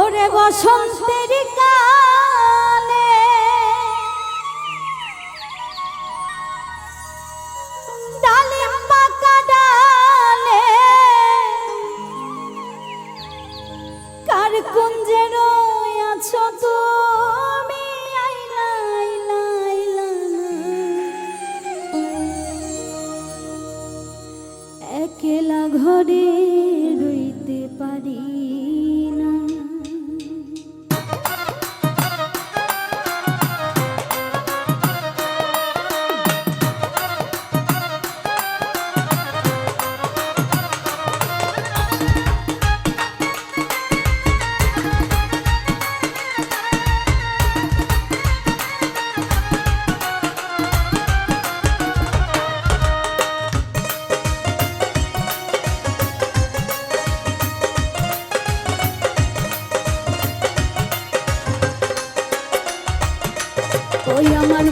ওরে বসন্তের কালে। ডালিম পাকা ডালে কার কুঞ্জে আছো তুমি। আইলা ঘরে রইতে পারি না। ওই আমার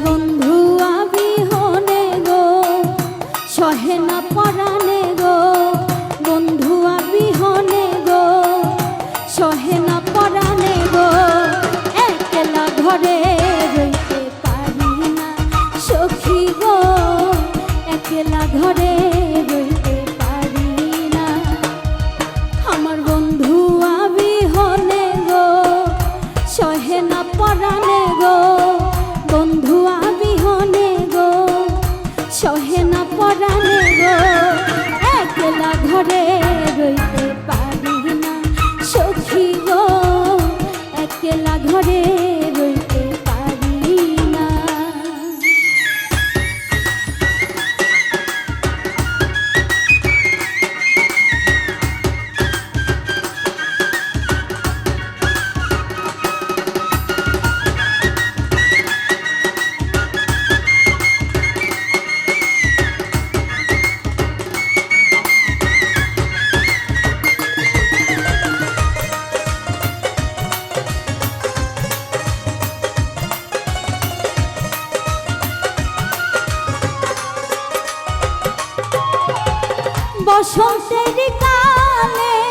সহে না পরাণে গো একলা ঘরে রইতে পারি না সখী গো একলা ঘরে কালে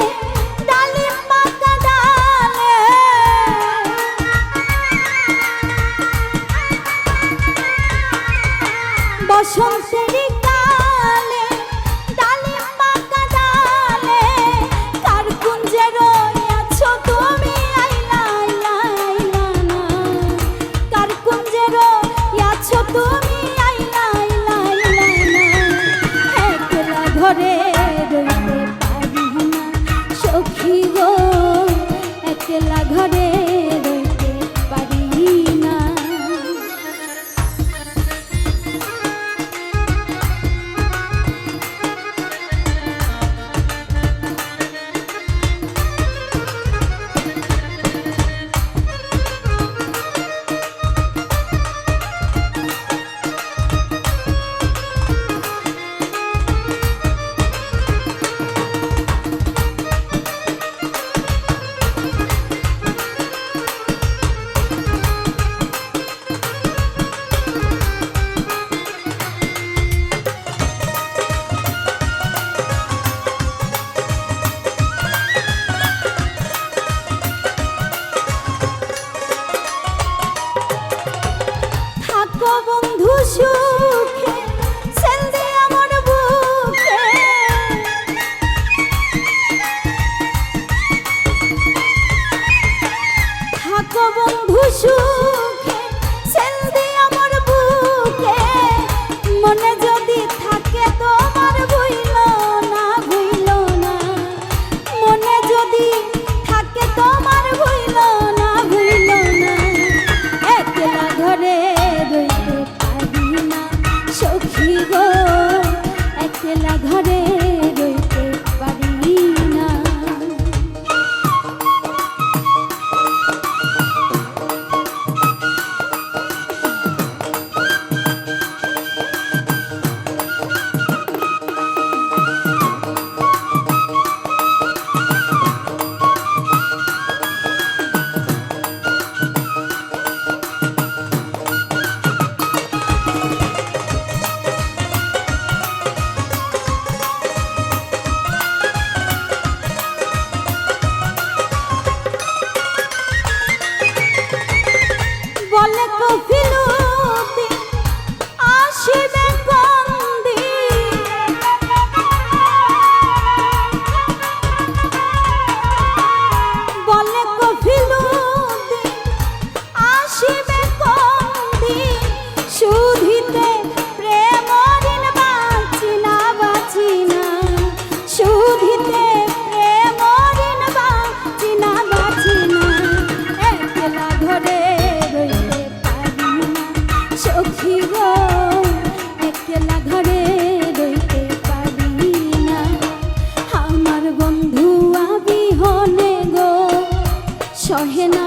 সহে না